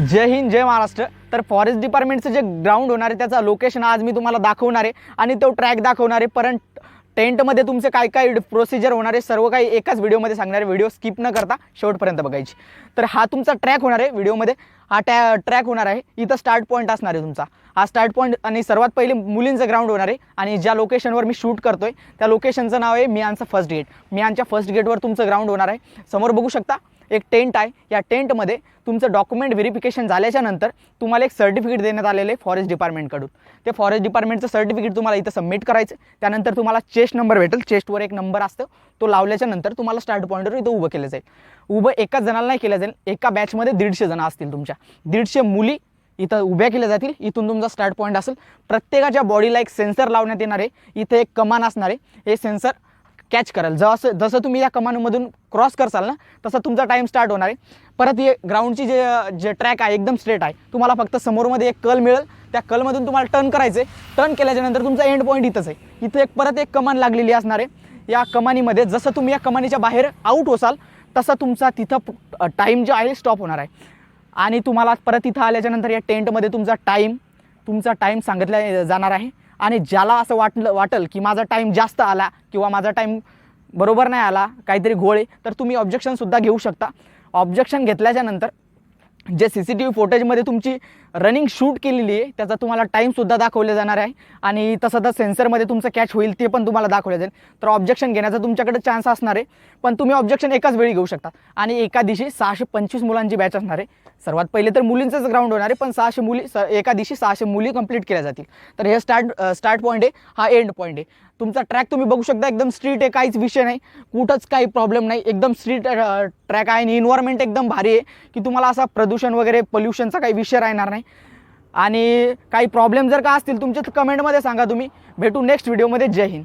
जय हिंद जय महाराष्ट्र. तर फॉरेस्ट डिपार्टमेंटचं जे ग्राउंड होणार आहे त्याचा लोकेशन आज मी तुम्हाला दाखवणार आहे आणि तो ट्रॅक दाखवणार आहे. परंत टेंटमध्ये तुमचे काय काय प्रोसिजर होणार आहे सर्व काही एकाच व्हिडिओमध्ये सांगणार आहे. व्हिडिओ स्किप न करता शेवटपर्यंत बघायची. तर हा तुमचा ट्रॅक होणार आहे व्हिडिओमध्ये हा टॅ ट्रॅक होणार आहे. इथं स्टार्ट पॉईंट असणार आहे तुमचा. हा स्टार्ट पॉईंट आणि सर्वात पहिले मुलींचं ग्राउंड होणार आहे. आणि ज्या लोकेशनवर मी शूट करतोय त्या लोकेशनचं नाव आहे मियांचं फर्स्ट गेट मियांच्या फर्स्ट गेटवर तुमचं ग्राउंड होणार आहे. समोर बघू शकता एक टेंट आहे. या टेंटमध्ये तुमचं डॉक्युमेंट व्हेरिफिकेशन झाल्याच्यानंतर तुम्हाला एक सर्टिफिकेट देण्यात आलेलं आहे फॉरेस्ट डिपार्टमेंटकडून ते फॉरेस्ट डिपार्टमेंटचं सर्टिफिकेट तुम्हाला इथं सबमिट करायचं त्यानंतर तुम्हाला चेस्ट नंबर भेटेल. चेस्टवर एक नंबर असतं. तो लावल्याच्या नंतर तुम्हाला स्टार्ट पॉईंटवर इथं उभं केलं जाईल. उभं एकाच जणाला नाही केलं जाईल. एका बॅचमध्ये दीडशे जण असतील तुमच्या. दीडशे मुली इथं उभ्या केल्या जातील. इथून तुमचा स्टार्ट पॉईंट असेल. प्रत्येकाच्या बॉडीला एक सेन्सर लावण्यात येणार आहे. इथे एक कमान असणार आहे. हे सेन्सर कॅच कराल. जसं जसं तुम्ही या कमानमधून क्रॉस करसाल ना तसा तुमचा टाईम स्टार्ट होणार आहे. परत हे ग्राउंडची जे जे ट्रॅक आहे एकदम स्ट्रेट आहे. तुम्हाला फक्त समोरमध्ये एक कल मिळेल. त्या कलमधून तुम्हाला टर्न करायचं आहे टर्न केल्याच्यानंतर तुमचा एंड पॉईंट इथंच आहे. इथं एक परत एक कमान लागलेली असणार आहे. या कमानीमध्ये जसं तुम्ही या कमानीच्या बाहेर आऊट होसाल तसा तुमचा तिथं टाईम जे आहे स्टॉप होणार आहे. आणि तुम्हाला परत इथं आल्याच्यानंतर या टेंटमध्ये तुमचा टाईम तुमचा टाईम सांगितला जाणार आहे. आणि ज्याला असं वाटलं वाटेल की माझा टाईम जास्त आला किंवा माझा टाईम बरोबर नाही आला काहीतरी घोळे तर तुम्ही ऑब्जेक्शनसुद्धा घेऊ शकता. ऑब्जेक्शन घेतल्याच्यानंतर जे सी सी टी व्ही फुटेजमध्ये तुमची रनिंग शूट केलेली आहे. त्याचा तुम्हाला टाईमसुद्धा दाखवले जाणार आहे. आणि तसं तर सेन्सरमध्ये तुमचं कॅच होईल ते पण तुम्हाला दाखवलं जाईल. तर ऑब्जेक्शन घेण्याचा तुमच्याकडे चान्स असणार आहे. पण तुम्ही ऑब्जेक्शन एकाच वेळी घेऊ शकता. आणि एका दिवशी सहाशे पंचवीस मुलांची बॅच असणार आहे. सर्वात पहिले तर मुलींचंच ग्राउंड होणार आहे पण सहाशे मुली स एका दिवशी सहाशे मुली कंप्लीट केल्या जातील. तर हे स्टार्ट स्टार्ट पॉईंट आहे हा एंड पॉईंट आहे. तुमचा ट्रॅक तुम्ही बघू शकता एकदम स्ट्रीट आहे काहीच विषय नाही. कुठंच काही प्रॉब्लेम नाही. एकदम स्ट्रीट ट्रॅक आहे आणि इन्व्हायरमेंट एकदम भारी आहे की तुम्हाला असा प्रदूषण वगैरे पोल्युशनचा काही विषय राहणार नाही. आणि काही प्रॉब्लेम जर का असतील तुमच्या कमेंटमध्ये सांगा तुम्ही. भेटू नेक्स्ट व्हिडिओमध्ये जय हिंद.